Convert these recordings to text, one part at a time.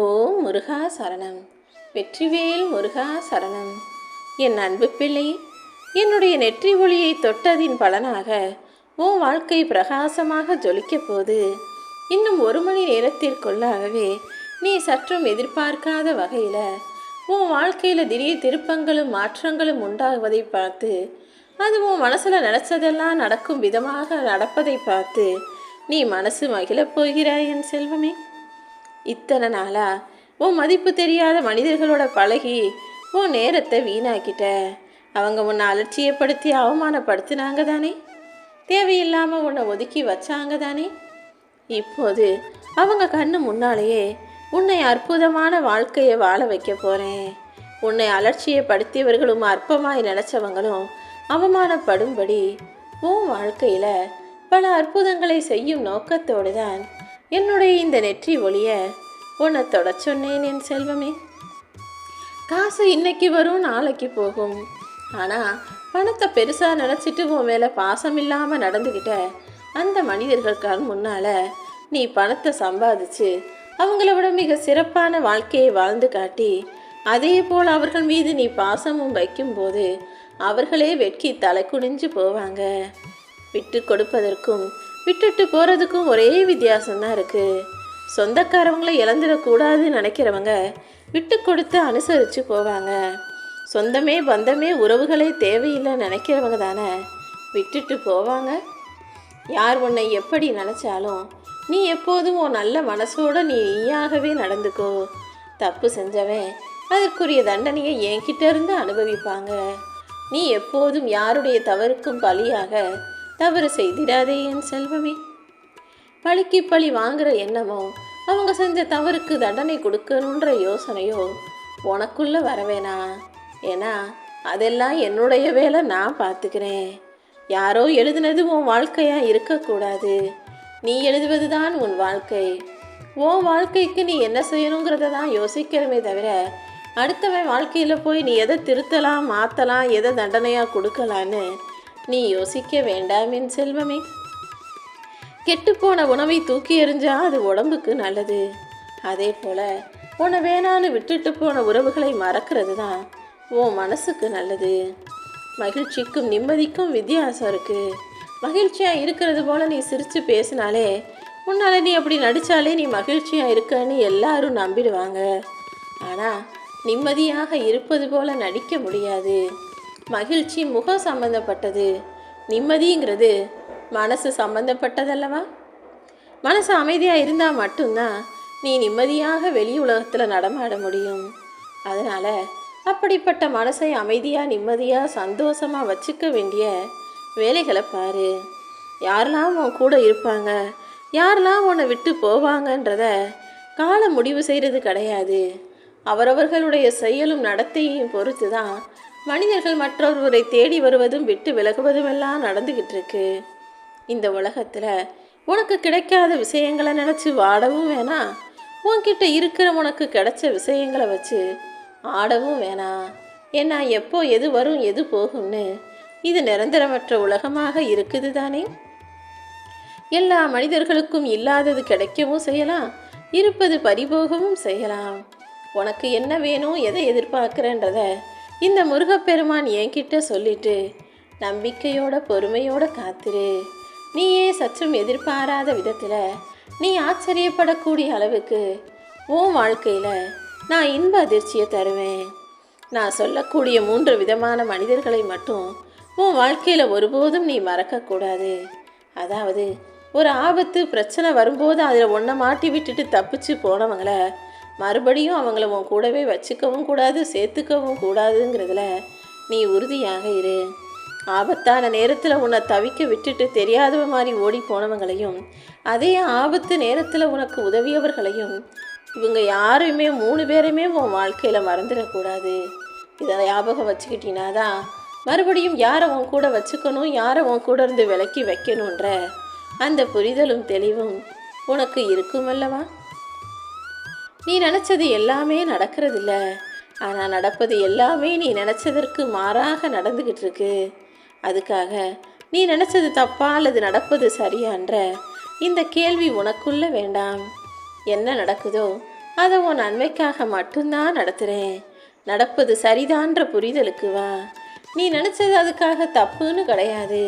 ஓம் முருகா சரணம். வெற்றிவேல் முருகா சரணம். என் அன்பு பிள்ளை என்னுடைய நெற்றி ஒளியை தொட்டதின் பலனாக உன் வாழ்க்கை பிரகாசமாக ஜொலிக்க போது இன்னும் ஒரு மணி நேரத்திற்குள்ளாகவே நீ சற்றும் எதிர்பார்க்காத வகையில் உன் வாழ்க்கையில் திடீர் திருப்பங்களும் மாற்றங்களும் உண்டாகுவதை பார்த்து அது உன் மனசில் நினச்சதெல்லாம் நடக்கும் விதமாக நடப்பதை பார்த்து நீ மனசு மகிழப் போகிறாய் என் செல்வமே. இத்தனை நாளா உன் மதிப்பு தெரியாத மனிதர்களோட பழகி உன் நேரத்தை வீணாக்கிட்ட. அவங்க உன்னை அலட்சியப்படுத்தி அவமானப்படுத்தினாங்க தானே? தேவையில்லாமல் உன்னை ஒதுக்கி வச்சாங்க தானே? இப்போது அவங்க கண்ணு முன்னாலேயே உன்னை அற்புதமான வாழ்க்கையை வாழ வைக்க போகிறேன் உன்னை அலட்சியப்படுத்தியவர்களும் அற்பமாய் நினச்சவங்களும் அவமானப்படும்படி உன் வாழ்க்கையில் பல அற்புதங்களை செய்யும் நோக்கத்தோடு தான் என்னுடைய இந்த நெற்றி ஒளிய உன்னை தொட சொன்னேன் என் செல்வமே. காசு இன்னைக்கு வரும் நாளைக்கு போகும். ஆனால் பணத்தை பெருசாக நினச்சிட்டு உன் மேலே பாசம் இல்லாமல் நடந்துக்கிட்ட அந்த மனிதர்களுக்கான முன்னால் நீ பணத்தை சம்பாதிச்சு அவங்கள விட மிக சிறப்பான வாழ்க்கையை வாழ்ந்து காட்டி அதே போல் அவர்கள் மீது நீ பாசமும் வைக்கும்போது அவர்களே வெட்கி தலை குனிஞ்சு போவாங்க. விட்டு கொடுப்பதற்கும் விட்டுட்டு போகிறதுக்கும் ஒரே வித்தியாசம்தான் இருக்குது சொந்தக்காரவங்களை இழந்துடக்கூடாதுன்னு நினைக்கிறவங்க விட்டு கொடுத்து அனுசரித்து போவாங்க. சொந்தமே பந்தமே உறவுகளே தேவையில்லை நினைக்கிறவங்க தானே? விட்டுட்டு போவாங்க? யார் உன்னை எப்படி நினச்சாலும் நீ எப்போதும் உன் நல்ல மனசோட நீ நீயாகவே நடந்துக்கோ. தப்பு செஞ்சவன் அதற்குரிய தண்டனையை என்கிட்ட இருந்து அனுபவிப்பாங்க. நீ எப்போதும் யாருடைய தவறுக்கும் பலியாக தவறு செய்திடாதே என் செல்வமே. பழிக்கு பழி வாங்குற எண்ணமோ அவங்க செஞ்ச தவறுக்கு தண்டனை கொடுக்கணுன்ற யோசனையோ உனக்குள்ள வரவேணா. ஏன்னா அதெல்லாம் என்னுடைய வேலை நான் பார்த்துக்கிறேன். யாரோ எழுதுனது உன் வாழ்க்கையா இருக்கக்கூடாது. நீ எழுதுவது தான் உன் வாழ்க்கை. உன் வாழ்க்கைக்கு நீ என்ன செய்யணுங்கிறத தான் யோசிக்கிறமே தவிர அடுத்தவன் வாழ்க்கையில் போய் நீ எதை திருத்தலாம் மாற்றலாம் எதை தண்டனையாக கொடுக்கலான்னு நீ யோசிக்க வேண்டாம் என் செல்வமே. கெட்டுப்போன உணவை தூக்கி எறிஞ்சா அது உடம்புக்கு நல்லது. அதே போல் உன்னை வேணான்னு விட்டுட்டு போன உறவுகளை மறக்கிறது தான் உன் மனசுக்கு நல்லது. மகிழ்ச்சிக்கும் நிம்மதிக்கும் வித்தியாசம் இருக்குது மகிழ்ச்சியாக இருக்கிறது போல் நீ சிரித்து பேசினாலே உன்னால் நீ அப்படி நடித்தாலே நீ மகிழ்ச்சியாக இருக்கன்னு எல்லாரும் நம்பிடுவாங்க. ஆனால் நிம்மதியாக இருப்பது போல நடிக்க முடியாது. மகிழ்ச்சி முகம் சம்பந்தப்பட்டது. நிம்மதிங்கிறது மனசு சம்பந்தப்பட்டதல்லவா? மனசு அமைதியாக இருந்தால் மட்டும்தான் நீ நிம்மதியாக வெளி உலகத்தில் நடமாட முடியும். அதனால் அப்படிப்பட்ட மனசை அமைதியாக நிம்மதியாக சந்தோஷமாக வச்சுக்க வேண்டிய வேலைகளை பாரு. யாரெல்லாம் உன் கூட இருப்பாங்க யாரெல்லாம் உன்னை விட்டு போவாங்கன்றத காலம் முடிவு செய்கிறது கிடையாது. அவரவர்களுடைய செயலும் நடத்தையும் பொறுத்து தான் மனிதர்கள் மற்றொருவரை தேடி வருவதும் விட்டு விலகுவதுமெல்லாம் நடந்துக்கிட்டு இருக்கு இந்த உலகத்தில் உனக்கு கிடைக்காத விஷயங்களை நினச்சி வாடவும் வேணாம் உன்கிட்ட இருக்கிற உனக்கு கிடைச்ச விஷயங்களை வச்சு ஆடவும் வேணாம் ஏன்னா எப்போ எது வரும் எது போகும்னு இது நிரந்தரமற்ற உலகமாக இருக்குது தானே? எல்லா மனிதர்களுக்கும் இல்லாதது கிடைக்கவும் செய்யலாம் இருப்பது பறிபோகவும் செய்யலாம். உனக்கு என்ன வேணும் எதை எதிர்பார்க்குறன்றத இந்த முருகப்பெருமான் என்கிட்ட சொல்லிட்டு நம்பிக்கையோட பொறுமையோட காத்திரு. நீயே சற்றும் எதிர்பாராத விதத்தில் நீ ஆச்சரியப்படக்கூடிய அளவுக்கு உன் வாழ்க்கையில் நான் இன்ப அதிர்ச்சியை தருவேன். நான் சொல்லக்கூடிய மூன்று விதமான மனிதர்களை மட்டும் உன் வாழ்க்கையில் ஒருபோதும் நீ மறக்கக்கூடாது. அதாவது ஒரு ஆபத்து பிரச்சனை வரும்போது அதில் ஒன்றை மாட்டி விட்டுட்டு தப்பிச்சு போனவங்கள மறுபடியும் அவங்கள உன் கூடவே வச்சுக்கவும் கூடாது சேர்த்துக்கவும் கூடாதுங்கிறதுல நீ உறுதியாக இரு. ஆபத்தான நேரத்தில் உன்னை தவிக்க விட்டுட்டு தெரியாதவ மாதிரி ஓடி போனவங்களையும் அதே ஆபத்து நேரத்தில் உனக்கு உதவியவர்களையும் இவங்க யாரையுமே மூணு பேரையுமே உன் வாழ்க்கையில் மறந்துடக்கூடாது. இதை ஞாபகம் வச்சுக்கிட்டினா தான் மறுபடியும் யாரை உன் கூட வச்சுக்கணும் யாரை உன் கூட இருந்து விலக்கி வைக்கணுன்ற அந்த புரிதலும் தெளிவும் உனக்கு இருக்கும் அல்லவா? நீ நினச்சது எல்லாமே நடக்கிறதில்ல. ஆனால் நடப்பது எல்லாமே நீ நினச்சதற்கு மாறாக நடந்துக்கிட்டு இருக்கு அதுக்காக நீ நினச்சது தப்பா அல்லது நடப்பது சரியான்ற இந்த கேள்வி உனக்குள்ள வேண்டாம். என்ன நடக்குதோ அதை உன் நன்மைக்காக மட்டும்தான் நடத்துகிறேன் நடப்பது சரிதான்ற புரிதலுக்கு வா. நீ நினச்சது அதுக்காக தப்புன்னு கிடையாது.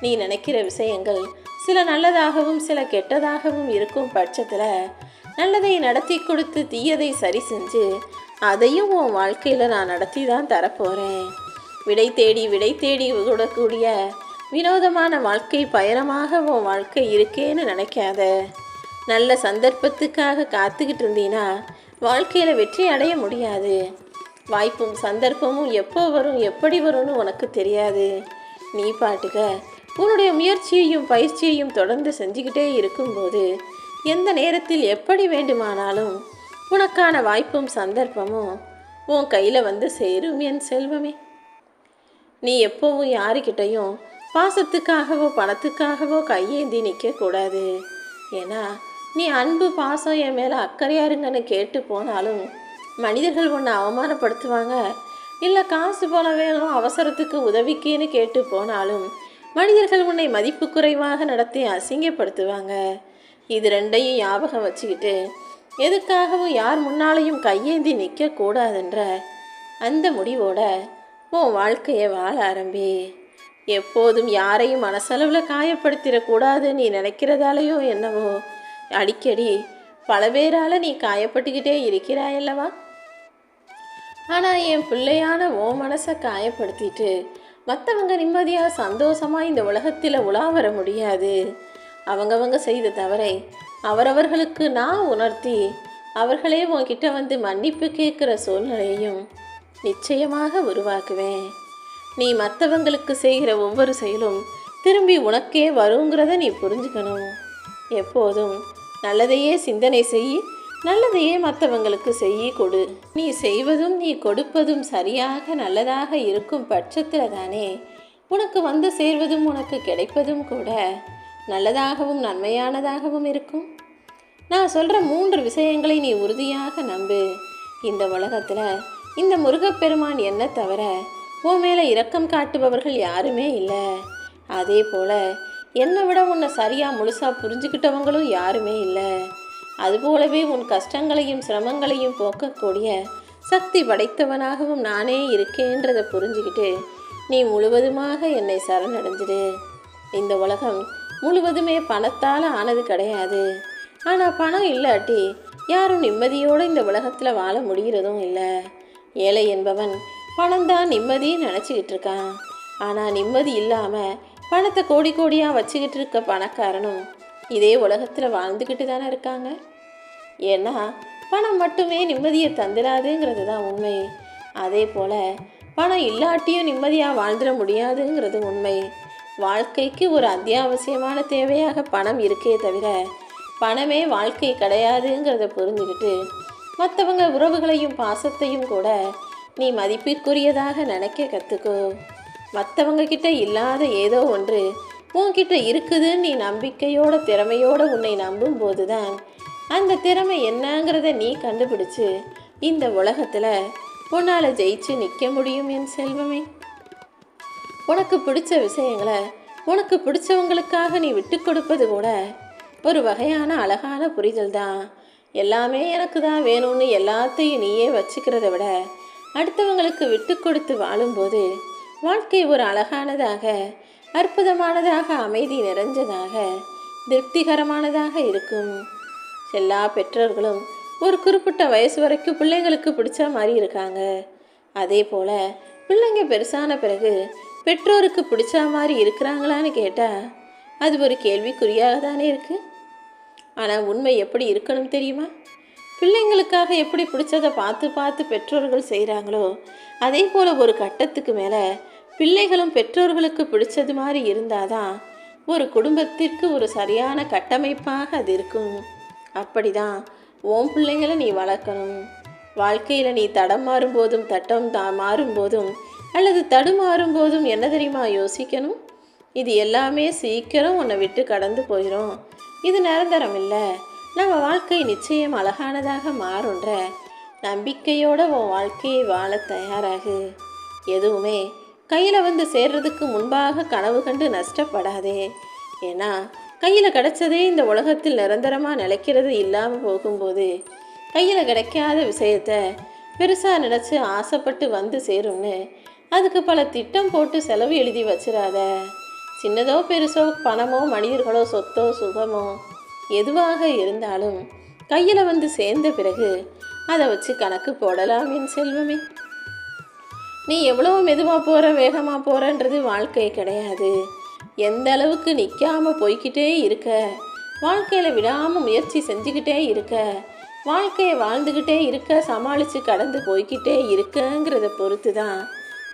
நீ நினைக்கிற விஷயங்கள் சில நல்லதாகவும் சில கெட்டதாகவும் இருக்கும் பட்சத்தில் நல்லதை நடத்தி கொடுத்து தீயதை சரி செஞ்சு அதையும் உன் வாழ்க்கையில் நான் நடத்தி தான் தரப்போகிறேன் விடை தேடி விடை தேடி விடக்கூடிய வினோதமான வாழ்க்கை பயணமாக உன் வாழ்க்கை இருக்கேன்னு நினைக்காத. நல்ல சந்தர்ப்பத்துக்காக காத்துக்கிட்டு இருந்தீன்னா வாழ்க்கையில் வெற்றி அடைய முடியாது. வாய்ப்பும் சந்தர்ப்பமும் எப்போ வரும் எப்படி வரும்னு உனக்கு தெரியாது. நீ பாட்டுக்க உன்னுடைய முயற்சியையும் பயிற்சியையும் தொடர்ந்து செஞ்சுக்கிட்டே இருக்கும்போது எந்த நேரத்தில் எப்படி வேண்டுமானாலும் உனக்கான வாய்ப்பும் சந்தர்ப்பமும் உன் கையில் வந்து சேரும் என் செல்வமே. நீ எப்போவும் யாருக்கிட்டையும் பாசத்துக்காகவோ பணத்துக்காகவோ கையேந்தி நிற்கக்கூடாது ஏன்னா நீ அன்பு பாசம் என் மேலே அக்கறையா இருங்கன்னு கேட்டு போனாலும் மனிதர்கள் உன்னை அவமானப்படுத்துவாங்க. இல்லை காசு போல வேணும் அவசரத்துக்கு உதவிக்கேன்னு கேட்டு போனாலும் மனிதர்கள் உன்னை மதிப்பு குறைவாக நடத்தி அசிங்கப்படுத்துவாங்க. இது ரெண்டையும் ஞாபகம் வச்சுக்கிட்டு எதுக்காகவும் யார் முன்னாலையும் கையேந்தி நிற்கக்கூடாதுன்ற அந்த முடிவோட உன் வாழ்க்கையை வாழ ஆரம்பி. எப்போதும் யாரையும் மனசளவில் காயப்படுத்திடக்கூடாது நீ நினைக்கிறதாலேயோ என்னவோ. அடிக்கடி பல பேரால் நீ காயப்பட்டுக்கிட்டே இருக்கிறாயல்லவா ஆனால் என் பிள்ளையான ஓ மனசை காயப்படுத்திட்டு மற்றவங்க நிம்மதியாக சந்தோஷமாக இந்த உலகத்தில் உலா வர முடியாது. அவங்கவங்க செய்த தவறை அவரவர்களுக்கு நான் உணர்த்தி அவர்களே உன்கிட்ட வந்து மன்னிப்பு கேட்குற சூழ்நிலையையும் நிச்சயமாக உருவாக்குவேன். நீ மற்றவங்களுக்கு செய்கிற ஒவ்வொரு செயலும் திரும்பி உனக்கே வருங்கிறத நீ புரிஞ்சுக்கணும். எப்போதும் நல்லதையே சிந்தனை செய் நல்லதையே மற்றவங்களுக்கு செய்ய கொடு. நீ செய்வதும் நீ கொடுப்பதும் சரியாக நல்லதாக இருக்கும் பட்சத்தில் தானே உனக்கு வந்து சேர்வதும் உனக்கு கிடைப்பதும் கூட நல்லதாகவும் நன்மையானதாகவும் இருக்கும். நான் சொல்கிற மூன்று விஷயங்களை நீ உறுதியாக நம்பு. இந்த உலகத்தில் இந்த முருகப்பெருமான் என்ன தவிர உன் மேலே இரக்கம் காட்டுபவர்கள் யாருமே இல்லை. அதே போல் என்னை விட உன்னை சரியாக முழுசாக புரிஞ்சுக்கிட்டவங்களும் யாருமே இல்லை. அதுபோலவே உன் கஷ்டங்களையும் சிரமங்களையும் போக்கக்கூடிய சக்தி படைத்தவனாகவும் நானே இருக்கேன்றதை புரிஞ்சுக்கிட்டு நீ முழுவதுமாக என்னை சரணடைஞ்சிடு. இந்த உலகம் முழுவதுமே பணத்தால் ஆனது கிடையாது. ஆனால் பணம் இல்லாட்டி யாரும் நிம்மதியோடு இந்த உலகத்தில் வாழ முடிகிறதும் இல்லை. ஏழை என்பவன் பணம் தான் நிம்மதின்னு நினச்சிக்கிட்டு இருக்கான். ஆனால் நிம்மதி இல்லாமல் பணத்தை கோடி கோடியாக வச்சுக்கிட்டு இருக்க பணக்காரனும் இதே உலகத்தில் வாழ்ந்துக்கிட்டு தானே இருக்காங்க? ஏன்னா பணம் மட்டுமே நிம்மதியை தந்துடாதுங்கிறது தான் உண்மை. அதே போல் பணம் இல்லாட்டியும் நிம்மதியாக வாழ்ந்துட முடியாதுங்கிறது உண்மை. வாழ்க்கைக்கு ஒரு அத்தியாவசியமான தேவையாக பணம் இருக்கே தவிர பணமே வாழ்க்கை கிடையாதுங்கிறத புரிஞ்சுக்கிட்டு மற்றவங்க உறவுகளையும் பாசத்தையும் கூட நீ மதிப்பிற்குரியதாக நினைக்க கற்றுக்கோ மற்றவங்க கிட்ட இல்லாத ஏதோ ஒன்று உன்கிட்ட இருக்குதுன்னு நீ நம்பிக்கையோட திறமையோட உன்னை நம்பும் போதுதான் அந்த திறமை என்னங்கிறத நீ கண்டுபிடிச்சு இந்த உலகத்தில் உன்னால் ஜெயிச்சு நிற்க முடியும் என் செல்வமே. உனக்கு பிடிச்ச விஷயங்களை உனக்கு பிடிச்சவங்களுக்காக நீ விட்டு கொடுப்பது கூட ஒரு வகையான அழகான புரிதல் தான். எல்லாமே எனக்கு தான் வேணும்னு எல்லாத்தையும் நீயே வச்சுக்கிறத விட அடுத்தவங்களுக்கு விட்டு கொடுத்து வாழும்போது வாழ்க்கை ஒரு அழகானதாக அற்புதமானதாக அமைதி நிறைஞ்சதாக திருப்திகரமானதாக இருக்கும். எல்லா பெற்றோர்களும் ஒரு குறிப்பிட்ட வயசு வரைக்கும் பிள்ளைங்களுக்கு பிடிச்ச மாதிரி இருக்காங்க. அதே போல் பிள்ளைங்க பெருசான பிறகு பெற்றோருக்கு பிடிச்ச மாதிரி இருக்கிறாங்களான்னு கேட்டால் அது ஒரு கேள்விக்குறியாக தானே இருக்குது ஆனால் உண்மை எப்படி இருக்கணும் தெரியுமா? பிள்ளைங்களுக்காக எப்படி பிடிச்சதை பார்த்து பார்த்து பெற்றோர்கள் செய்கிறாங்களோ அதே போல் ஒரு கட்டத்துக்கு மேலே பிள்ளைகளும் பெற்றோர்களுக்கு பிடிச்சது மாதிரி இருந்தால் தான் ஒரு குடும்பத்திற்கு ஒரு சரியான கட்டமைப்பாக அது இருக்கும். அப்படிதான் ஓம் பிள்ளைங்களை நீ வளர்க்கணும். வாழ்க்கையில் நீ தடம் மாறும்போதும் தட்டம் தா மாறும்போதும் அல்லது தடுமாறும் போதும் என்ன தெரியுமா யோசிக்கணும்? இது எல்லாமே சீக்கிரம் உன்னை விட்டு கடந்து போயிடும் இது நிரந்தரம் இல்லை. நம்ம வாழ்க்கை நிச்சயம் அழகானதாக மாறுன்ற நம்பிக்கையோட உன் வாழ்க்கையை வாழ தயாராகு. எதுவுமே கையில் வந்து சேர்றதுக்கு முன்பாக கனவு கண்டு நஷ்டப்படாதே. ஏன்னா கையில் கிடைச்சதே இந்த உலகத்தில் நிரந்தரமாக நிலைக்கிறது இல்லாமல் போகும்போது கையில் கிடைக்காத விஷயத்த பெருசாக நினச்சி ஆசைப்பட்டு வந்து சேரும்னு அதுக்கு பல திட்டம் போட்டு செலவு எழுதி வச்சிடாத சின்னதோ பெருசோ பணமோ மனிதர்களோ சொத்தோ சுகமோ எதுவாக இருந்தாலும் கையில் வந்து சேர்ந்த பிறகு அதை வச்சு கணக்கு போடலாம் என் செல்வமே. நீ எவ்வளோ மெதுவாக போகிற வேகமாக போகிறன்றது வாழ்க்கை கிடையாது. எந்த அளவுக்கு நிற்காமல் போய்க்கிட்டே இருக்க வாழ்க்கையில் விடாமல் முயற்சி செஞ்சுக்கிட்டே இருக்க வாழ்க்கையை வாழ்ந்துக்கிட்டே இருக்க சமாளித்து கடந்து போய்க்கிட்டே இருக்கங்கிறத பொறுத்து தான்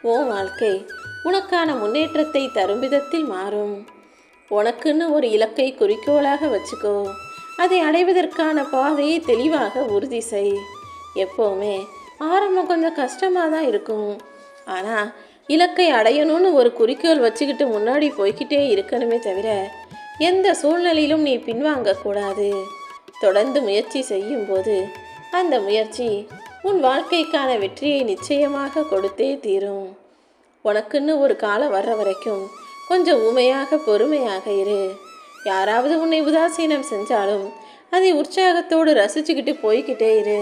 உன் வாழ்க்கை உனக்கான முன்னேற்றத்தை தரும் விதத்தில் மாறும். உனக்குன்னு ஒரு இலக்கை குறிக்கோளாக வச்சுக்கோ. அதை அடைவதற்கான பாதையை தெளிவாக உறுதி செய். எப்போவுமே ஆரம்பம் கொஞ்சம் கஷ்டமாக தான் இருக்கும். ஆனால் இலக்கை அடையணும்னு ஒரு குறிக்கோள் வச்சுக்கிட்டு முன்னாடி போய்கிட்டே இருக்கணுமே தவிர எந்த சூழ்நிலையிலும் நீ பின்வாங்கக்கூடாது. தொடர்ந்து முயற்சி செய்யும்போது அந்த முயற்சி உன் வாழ்க்கைக்கான வெற்றியை நிச்சயமாக கொடுத்தே தீரும். உனக்குன்னு ஒரு காலம் வர்ற வரைக்கும் கொஞ்சம் ஊமையாக பொறுமையாக இரு. யாராவது உன்னை உதாசீனம் செஞ்சாலும் அதை உற்சாகத்தோடு ரசிச்சுக்கிட்டு போய்க்கிட்டே இரு.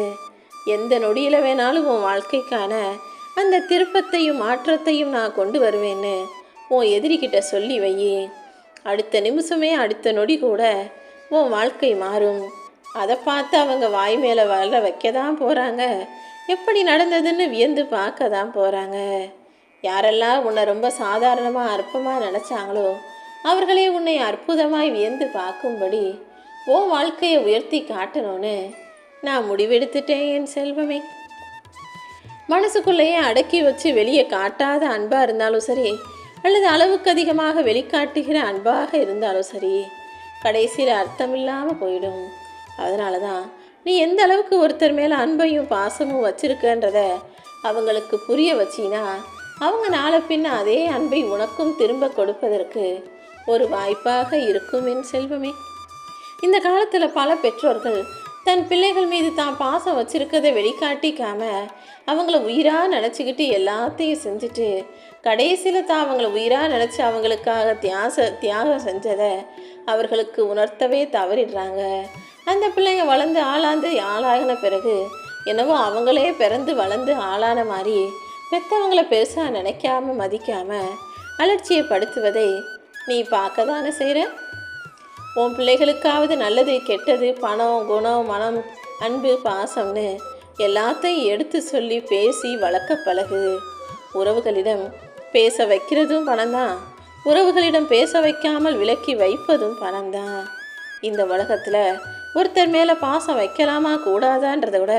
எந்த நொடியில் வேணாலும் உன் வாழ்க்கைக்கான அந்த திருப்பத்தையும் மாற்றத்தையும் நான் கொண்டு வருவேன்னு உன் எதிரிகிட்ட சொல்லி வை அடுத்த நிமிஷமே அடுத்த நொடி கூட உன் வாழ்க்கை மாறும். அதை பார்த்து அவங்க வாய் மேலே வளர வைக்க தான் போகிறாங்க எப்படி நடந்ததுன்னு வியந்து பார்க்க தான் போகிறாங்க யாரெல்லாம் உன்னை ரொம்ப சாதாரணமாக அற்பமாக நினச்சாங்களோ அவர்களே உன்னை அற்புதமாய் வியந்து பார்க்கும்படி உன் வாழ்க்கையை உயர்த்தி காட்டணும்னு நான் முடிவெடுத்துட்டேன் என் செல்வமே. மனசுக்குள்ளேயே அடக்கி வச்சு வெளியே காட்டாத அன்பாக இருந்தாலும் சரி அல்லது அளவுக்கு அதிகமாக வெளிக்காட்டுகிற அன்பாக இருந்தாலும் சரி கடைசியில் அர்த்தமில்லாமல் போயிடும். அதனால தான் நீ எந்த அளவுக்கு ஒருத்தர் மேலே அன்பையும் பாசமும் வச்சிருக்கன்றத அவங்களுக்கு புரிய வச்சினா அவங்க நாளை பின்ன அதே அன்பை உனக்கும் திரும்ப கொடுப்பதற்கு ஒரு வாய்ப்பாக இருக்கும் என் செல்வமே. இந்த காலத்தில் பல பெற்றோர்கள் தன் பிள்ளைகள் மீது தான் பாசம் வச்சிருக்கதை வெளிக்காட்டிக்காம அவங்கள உயிராக நினச்சிக்கிட்டு எல்லாத்தையும் செஞ்சுட்டு கடைசியில் தான் அவங்கள உயிராக நினச்சி அவங்களுக்காக தியாச தியாகம் செஞ்சதை அவர்களுக்கு உணர்த்தவே தவறிடுறாங்க. அந்த பிள்ளைங்க வளர்ந்து ஆளாந்து ஆளாகின பிறகு என்னவோ அவங்களே பிறந்து வளர்ந்து ஆளான மாதிரி பெற்றவங்களை பெருசாக நினைக்காம மதிக்காம அலட்சியப்படுத்துவதை நீ பார்க்க தானே செய்கிற உன் பிள்ளைகளுக்காவது நல்லது கெட்டது பணம் குணம் மனம் அன்பு பாசம்னு எல்லாத்தையும் எடுத்து சொல்லி பேசி வளர்க்க பழகு. உறவுகளிடம் பேச வைக்கிறதும் பணம்தான். உறவுகளிடம் பேச வைக்காமல் விலக்கி வைப்பதும் பணம்தான். இந்த உலகத்தில் ஒருத்தர் மேலே பாசம் வைக்கலாமா? கூடாதான்றத விட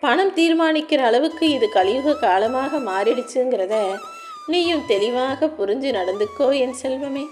பணம் தீர்மானிக்கிற அளவுக்கு இது கலியுக காலமாக மாறிடுச்சுங்கிறத நீயும் தெளிவாக புரிஞ்சு நடந்துக்கோ என் செல்வமே.